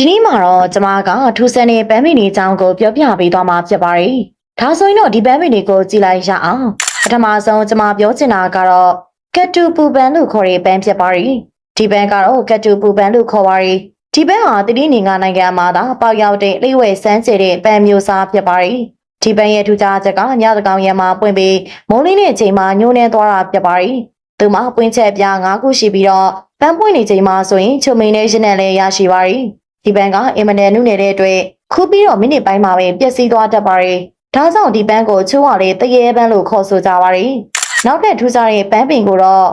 ဒီနေ့မှာတော့ကျမကထူဆန်နေပန်းမီနေအကြောင်းကိုပြောပြပေးသွားမှာဖြစ်ပါတယ်။ဒါဆိုရင်တော့ဒီပန်းမီတွေကိုကြည့်လိုက်ရအောင်။ပထမဆုံးကျမပြောချင်တာကတော့ကတ်တူပူပန်လို့ခေါ်တဲ့ပန်းဖြစ်ပါတယ်။ဒီပန်းကတော့ကတ်တူပူပန်လို့ခေါ်ပါတယ်။ဒီပန်းဟာတတိနေငါနိုင်ငံမှာသာပေါက်ရောက်တဲ့လိဝဲစမ်းကျတဲ့ပန်းမျိုးစားဖြစ်ပါတယ်။ဒီပန်းရဲ့ထူးခြားချက်ကညသကောင်ရံမှာပွင့်ပြီးမိုးလင်းတဲ့အချိန်မှာညှိုးနှဲသွားတာဖြစ်ပါတယ်။သူမပွင့်ချက်ပြား၅ခုရှိပြီးတော့ပန်းပွင့်နေချိန်မှာဆိုရင်ချုံမင်းနဲ့ရင်းနဲ့လည်းရရှိပါတယ်။ ဒီပန်းကအင်မတန်နုနေတဲ့အတွက်ခုပြီးတော့မိနစ်ပိုင်းမှာပဲပျက်စီးသွားတတ်ပါတယ်။ဒါကြောင့်ဒီပန်းကိုချိုးရလေတရေပန်းလို့ခေါ်ဆိုကြပါတယ်။နောက်ထပ်ထူးခြားတဲ့ပန်းပင်ကိုတော့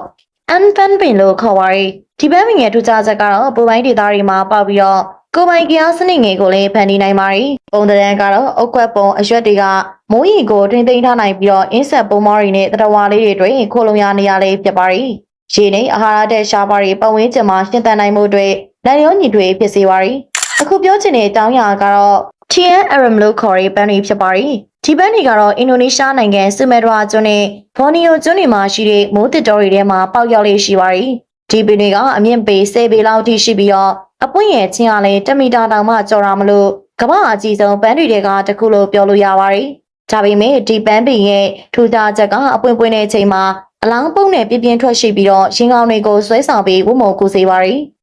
အန်ပန်းပင်လို့ခေါ်ပါတယ်။ဒီပန်းပင်ရဲ့ထူးခြားချက်ကတော့ပူပိုင်းဒေသတွေမှာပေါက်ပြီးတော့ကိုယ်ပိုင်ကြားစနစ်ငယ်ကိုလည်းဖန်တီးနိုင်ပါတယ်။ပုံသဏ္ဍာန်ကတော့အုတ်ခွက်ပုံအရွက်တွေကမိုးရီကိုတွင်သိမ်းထားနိုင်ပြီးတော့အင်းဆက်ပုံမောတွေနဲ့တရဝါလေးတွေတွင်ခိုလုံရနေရလေးဖြစ်ပါတယ်။ရေနဲ့အာဟာရတဲ့ရှားပါးတွေပတ်ဝန်းကျင်မှာရှင်းသန်နိုင်မှုတွေ လက်ရောညီတွေဖြစ်စေပါတယ်။အခုပြောချင်တဲ့တောင်းရာကတော့ TN Aram လို့ခေါ်တဲ့ပန်းတွေဖြစ်ပါတယ်။ဒီပန်းတွေကတော့အင်ဒိုနီးရှားနိုင်ငံဆူမဲဒရာကျွန်းနဲ့ဘော်နီယိုကျွန်းတွေမှာရှိတဲ့မိုးတစ်တော်တွေထဲမှာပေါက်ရောက်လေးရှိပါတယ်။ဒီပင်တွေကအမြင့်ပေ10ပေလောက်ထိရှိပြီးတော့အပွင့်ရဲ့ချင်းကလည်း1မီတာတောင်မှကျော်တာမလို့ကမ္ဘာအကြီးဆုံးပန်းတွေကတခုလို့ပြောလို့ရပါတယ်။ဒါပေမဲ့ဒီပန်းပင်ရဲ့ထူးခြားချက်ကအပွင့်ပွင့်တဲ့အချိန်မှာအလောင်းပုံနဲ့ပြင်းပြင်းထွက်ရှိပြီးတော့ရှင်ကောင်းတွေကိုဆွဲဆောင်ပြီးဝတ်မုံကူစေပါတယ်။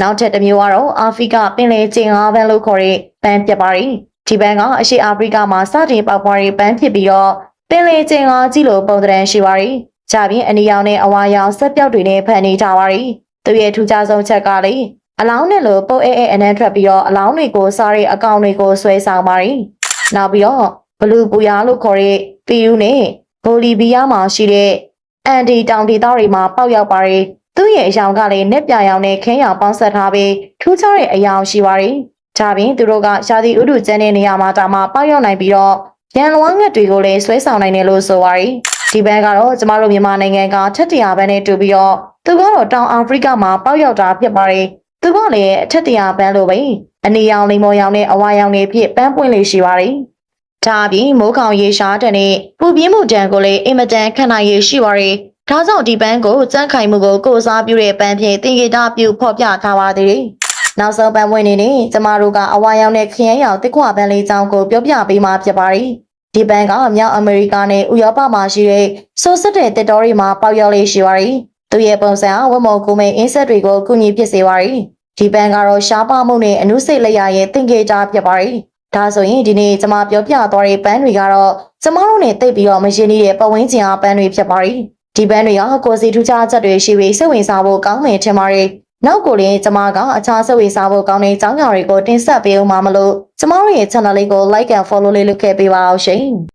နောက်ထပ်တစ်မျိုးကတော့အာဖရိကပင်လယ်ကျင်ငါးပန်းလို့ခေါ်တဲ့ပန်းပြပါတယ်။ဒီပန်းကအရှေ့အာဖရိကမှာစတင်ပေါက်ပွားတဲ့ပန်းဖြစ်ပြီးတော့ပင်လယ်ကျင်ငါးကြီးလိုပုံသဏ္ဍာန်ရှိပါတယ်။ကြပြင်အနီရောင်နဲ့အဝါရောင်ဆက်ပြောက်တွေနဲ့ဖန်တီးထားပါတယ်။သူရဲ့ထူးခြားဆုံးချက်ကလေအလောင်းနဲ့လိုပုတ်အဲအဲအနမ်းထွက်ပြီးတော့အလောင်းတွေကိုစားတဲ့အကောင်တွေကိုဆွဲဆောင်ပါတယ်။နောက်ပြီးတော့ဘလူးပူယာလို့ခေါ်တဲ့ပီရူးနဲ့ဘိုလီဗီးယားမှာရှိတဲ့အန်ဒီတောင်ဒေသတွေမှာပေါက်ရောက်ပါတယ်။ သူ့ရဲ့အယောင်ကလည်းနဲ့ပြရောင်နဲ့ခင်းရောင်ပေါင်းဆက်ထားပြီးထူးခြားတဲ့အယောင်ရှိပါတယ်။ဒါပြင်သူတို့ကရှားသီဥဒုကျန်းတဲ့နေရာမှာဒါမှပေါက်ရောက်နိုင်ပြီးတော့ရန်လွမ်းငှက်တွေကိုလည်းဆွဲဆောင်နိုင်တယ်လို့ဆိုပါတယ်။ဒီဘန်းကတော့ကျမတို့မြန်မာနိုင်ငံကထက်တရာဘန်းနဲ့တူပြီးတော့သူကတော့တောင်အာဖရိကမှာပေါက်ရောက်တာဖြစ်ပါတယ်။သူကလည်းအထက်တရာဘန်းလိုပဲအနေရောင်လိမ္မော်ရောင်နဲ့အဝါရောင်တွေဖြစ်ပန်းပွင့်လေးရှိပါတယ်။ဒါအပြင်မိုးခေါင်ရေရှားတန်နဲ့ပူပြင်းမှုတန်ကိုလည်းအင်မတန်ခံနိုင်ရရှိပါတယ်။ ဒါကြောင့်ဒီပန်းကိုစမ်းခိုင်မှုကိုကိုစားပြုတဲ့ပန်းဖြင့်တင်ကြတာပြုဖော်ပြထားပါသေးတယ်။နောက်ဆုံးပန်းပွင့်နေနဲ့ကျမတို့ကအဝါရောင်နဲ့ခရမ်းရောင်တစ်ခွပန်းလေးချောင်းကိုပြောပြပေးမှာဖြစ်ပါတယ်။ဒီပန်းကမြောက်အမေရိကနဲ့ဥရောပမှာရှိတဲ့ဆိုးစစ်တဲ့တစ်တော်တွေမှာပေါက်ရောက်လေးရှိပါတယ်။သူရဲ့ပုံစံဝတ်မော်ကူမိန်အင်းဆက်တွေကိုကုညီဖြစ်စေပါတယ်။ဒီပန်းကတော့ရှားပါမှုနဲ့အနုစိတ်လက်ရရဲ့သင်္ကေတဖြစ်ပါတယ်။ဒါဆိုရင်ဒီနေ့ကျွန်မပြောပြသွားတဲ့ပန်းတွေကတော့ကျမတို့နဲ့တိတ်ပြီးတော့မရင်းနေတဲ့ပဝင်းကျင်အားပန်းတွေဖြစ်ပါတယ်။ ဒီပန်းတွေကကိုယ်စီထူးခြားချက်တွေရှိပြီးစိတ်ဝင်စားဖို့ကောင်းမယ်ထင်ပါတယ်။နောက်ကိုလည်းကျွန်မကအခြားစိတ်ဝင်စားဖို့ကောင်းတဲ့အကြောင်းအရာတွေကိုတင်ဆက်ပေးအောင်မလို့ကျမတို့ရဲ့ channel လေးကို like and follow လေးလုပ်ခဲ့ပေးပါအောင်ရှင်။